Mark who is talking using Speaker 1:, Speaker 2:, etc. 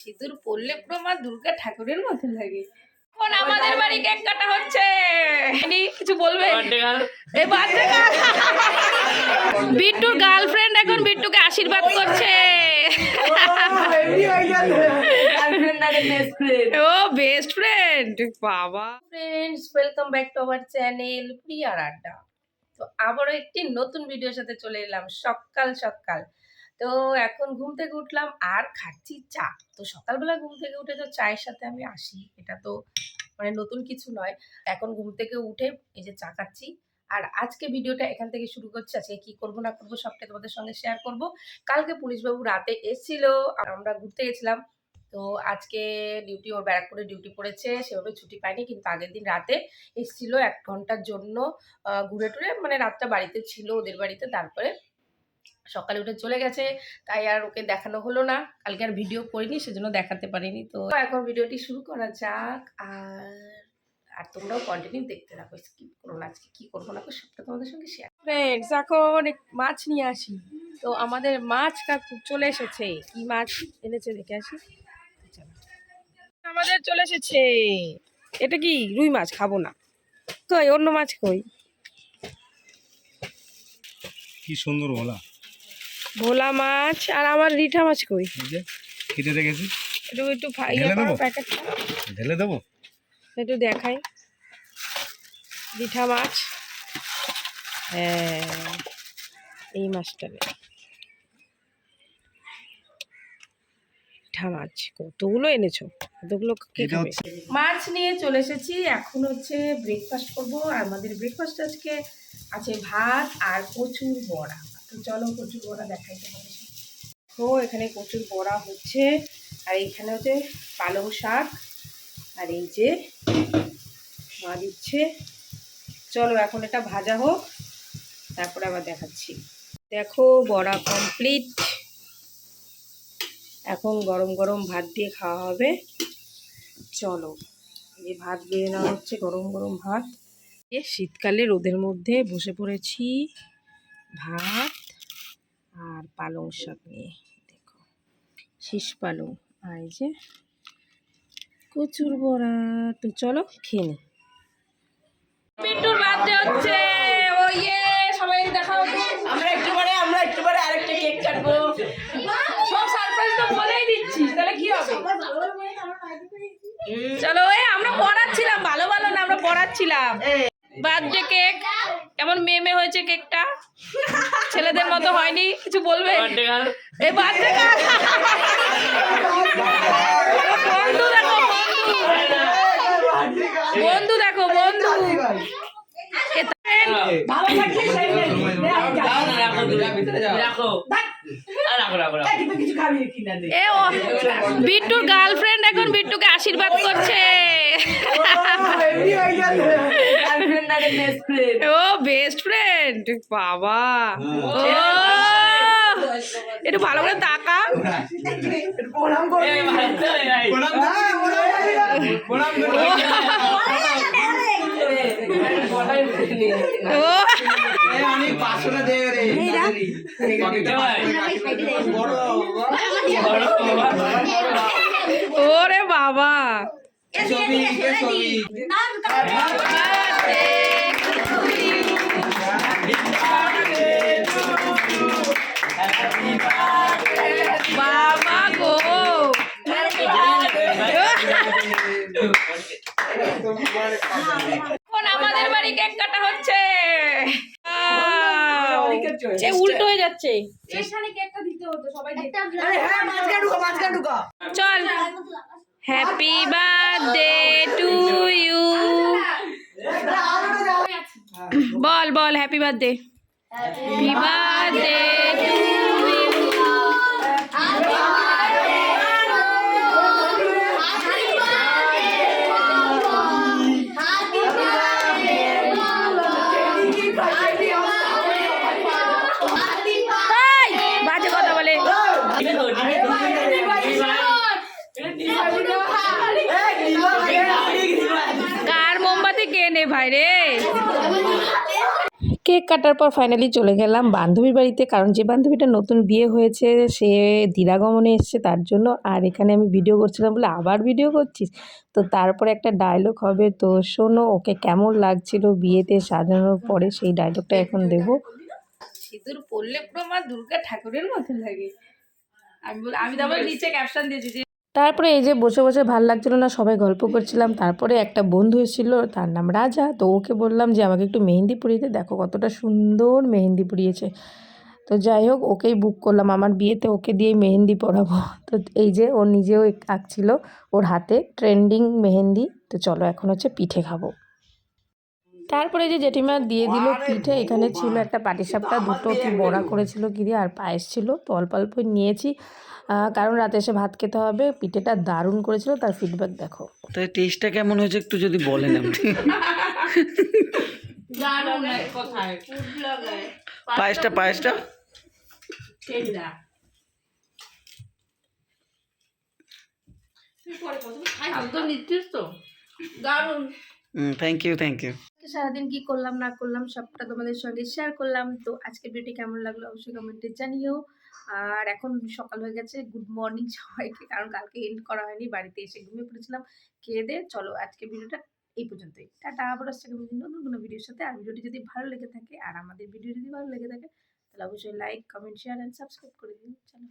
Speaker 1: সিঁদুর পরলে পুরো মা দুর্গা ঠাকুরের মতো লাগে। এখন আমাদের বাড়ি কেক কাটা হচ্ছে? কিছু বলবে? বিট্টুর গার্লফ্রেন্ড এখন বিট্টুকে আশীর্বাদ করছে। ও বেস্ট ফ্রেন্ড বাবা। Friends welcome back to our channel প্রিয়ার আড্ডা তো আবারও একটি নতুন ভিডিওর সাথে চলে এলাম। সকাল সকাল। তো এখন ঘুম থেকে উঠলাম আর খাচ্ছি চা। তো সকালবেলা ঘুম থেকে উঠে তো চায়ের সাথে আমি আসি, এটা তো মানে নতুন কিছু নয়। এখন ঘুম থেকে উঠে এই যে চা খাচ্ছি। আর আজকে ভিডিওটা এখান থেকে শুরু করছি, আজকে কি করব না করব সবটাই তোমাদের সঙ্গে শেয়ার করব। কালকে পুলিশবাবু রাতে এসেছিল, আমরা ঘুরতে গেছিলাম। তো আজকে ডিউটি ওর ব্যারাকপুরে ডিউটি পড়েছে, সেভাবে ছুটি পায়নি, কিন্তু আগের দিন রাতে এসেছিল এক ঘণ্টার জন্য ঘুরে টুরে মানে রাতটা বাড়িতে ছিল ওদের বাড়িতে, তারপরে সকালে উঠে চলে গেছে তাই আর ওকে দেখানো হলো না। কালকে আর ভিডিও করিনি সেজন্য দেখাতে পারিনি। তো এখন ভিডিওটি শুরু করা যাক আর আর তোমরাও কন্টিনিউ দেখতে থাকো স্কিপ করো না আজকে কী করব না সবটা তোমাদের সঙ্গে শেয়ার ফ্রেন্ডস এখন মাছ নিয়ে আসি। তো আমাদের মাছ কাকু চলে এসেছে। কি মাছ এনেছে দেখে আসি? আমাদের চলে এসেছে। এটা কি? রুই মাছ খাব না। কই অন্য মাছ কই?
Speaker 2: কি সুন্দর বলা
Speaker 1: ভোলা মাছ আর আমার রিঠা মাছ কই?
Speaker 2: এই যে কেটে রেখেছি
Speaker 1: একটু একটু
Speaker 2: ঢেলে দেবো?
Speaker 1: প্যাকেটটা।
Speaker 2: ঢেলে দেবো?
Speaker 1: একটু দেখাই। রিঠা মাছ। হ্যাঁ এই মাছটা। রিঠা মাছ কতগুলো এনেছো? এতগুলো কে
Speaker 2: এটা
Speaker 1: খাবে?
Speaker 2: হচ্ছে
Speaker 1: মাছ নিয়ে চলে এসেছি। এখন হচ্ছে ব্রেকফাস্ট করব। আর আমাদের ব্রেকফাস্ট আজকে আছে ভাত আর কচুর বড়া। তো চলো কচুর বড়া দেখাই তোমাদের ও এখানে কচুর বড়া হচ্ছে, আর এখানে হচ্ছে পালং শাক, আর এই যে মা দিচ্ছে। চলো, এখন এটা ভাজা হোক, তারপরে আবার দেখাচ্ছি। দেখো, বড়া কমপ্লিট এখন গরম গরম ভাত দিয়ে খাওয়া হবে। চলো, এই ভাত বেড়ে নেওয়া হচ্ছে, গরম গরম ভাত। শীতকালে রোদের মধ্যে বসে পড়েছি। ভাত পালং শাক নিয়ে, দেখো। শীষ পালং, আর যে কচুর বড়া। তো চলো খেয়ে নি। পিন্টুর বার্থডে হচ্ছে। ও ইয়ে সবাই দেখাও।
Speaker 3: আমরা একটু পরে, আমরা একটু পরে আরেকটা কেক কাটবো।
Speaker 1: সব সারপ্রাইজ তো বলেই দিচ্ছি তাহলে কি হবে? চলো এই আমরা পড়াচ্ছিলাম, ভালো ভালো না, আমরা পড়াচ্ছিলাম। বার্থডে কেক, কেমন মেমে হয়েছে কেকটা? ছেলেদের মতো হয়নি কিছু বলবে? এই বার্থডে বন্ধু দেখো বন্ধু। বন্ধু দেখো বন্ধু।
Speaker 3: ভালো থাকলে
Speaker 1: বিট্টুর গার্লফ্রেন্ড এখন বিট্টুকে আশীর্বাদ করছে। ও বেস্ট ফ্রেন্ড বাবা। ও একটু ভালো করে তাকা। ও ওরে বাবা। বাবা। গো। এখন আমাদের বাড়ি কেক কাটা হচ্ছে। সে উল্টো হয়ে যাচ্ছে।
Speaker 3: আরে হ্যাঁ মাঝখানে ঢুকো মাঝখানে ঢুকো।
Speaker 1: চল। হ্যাপি বার্থডে টু ইউ বল বল happy birthday happy birthday to you বাজে কথা বলে কার মোমবাতি কে নে ভাই রে কেক কাটার পর ফাইনালি চলে গেলাম বান্ধবীর বাড়িতে, কারণ যে বান্ধবীটা নতুন বিয়ে হয়েছে, সে দিরাগমনে এসছে তার জন্য। আর এখানে আমি ভিডিও করছিলাম বলে, আবার ভিডিও করছিস? তো তারপরে একটা ডায়লগ হবে। তো শোনো, ওকে কেমন লাগছিল বিয়েতে সাজানোর পরে সেই ডায়লগটা এখন দেবো। সিঁদুর পড়লে পুরো মা দুর্গা ঠাকুরের মতো লাগে। আমি আমি তো আবার নিচে ক্যাপশন দিয়েছি যে তারপরে এই যে বসে বসে ভালো লাগছিল না, সবাই গল্প করছিলাম। তারপরে একটা বন্ধু এসেছিল, তার নাম রাজা। তো ওকে বললাম যে, আমাকে একটু মেহেন্দি পরিয়ে দেখো কতটা সুন্দর মেহেন্দি পরিয়েছে। তো যাই হোক, ওকেই বুক করলাম। আমার বিয়েতে ওকে দিয়েই মেহেন্দি পরাবো। তো এই যে ও নিজেও আঁকছিল ওর হাতে। ট্রেন্ডিং মেহেন্দি। তো চলো, এখন হচ্ছে পিঠে খাব। তারপরে যে জেঠিমা দিয়ে দিল পিঠে এখানে ছিল একটা পাটিসাপটা দুটো কি বড়া করেছিল কি দিয়ে আর পায়েস ছিল তো অল্প অল্প নিয়েছি। কারণ রাতে এসে ভাত খেতে হবে পিঠেটা দারুণ করেছিল তার ফিডব্যাক দেখো।
Speaker 4: তাই টেস্টটা কেমন হয়েছে একটু যদি বলেন আপনি পায়েসটা পায়েসটা
Speaker 1: তো দারুণ।
Speaker 4: থ্যাংক ইউ থ্যাংক ইউ
Speaker 1: সারাদিন কি করলাম, না করলাম, সবটা তোমাদের সঙ্গে শেয়ার করলাম। তো আজকে ভিডিওটি কেমন লাগল অবশ্যই কমেন্টে জানিও। আর এখন সকাল হয়ে গেছে গুড মর্নিং সবাইকে, কারণ কালকে এন্ড করা হয়নি, বাড়িতে এসে ঘুমিয়ে পড়েছিলাম। খেয়ে দিয়ে চলো আজকে ভিডিওটা এই পর্যন্তই। টাটা, আবার আসছে নতুন কোনো ভিডিওর সাথে। আর ভিডিওটি যদি ভালো লেগে থাকে, আর আমাদের ভিডিও যদি ভালো লেগে থাকে, তাহলে অবশ্যই like comment share and subscribe করে দিন চলো।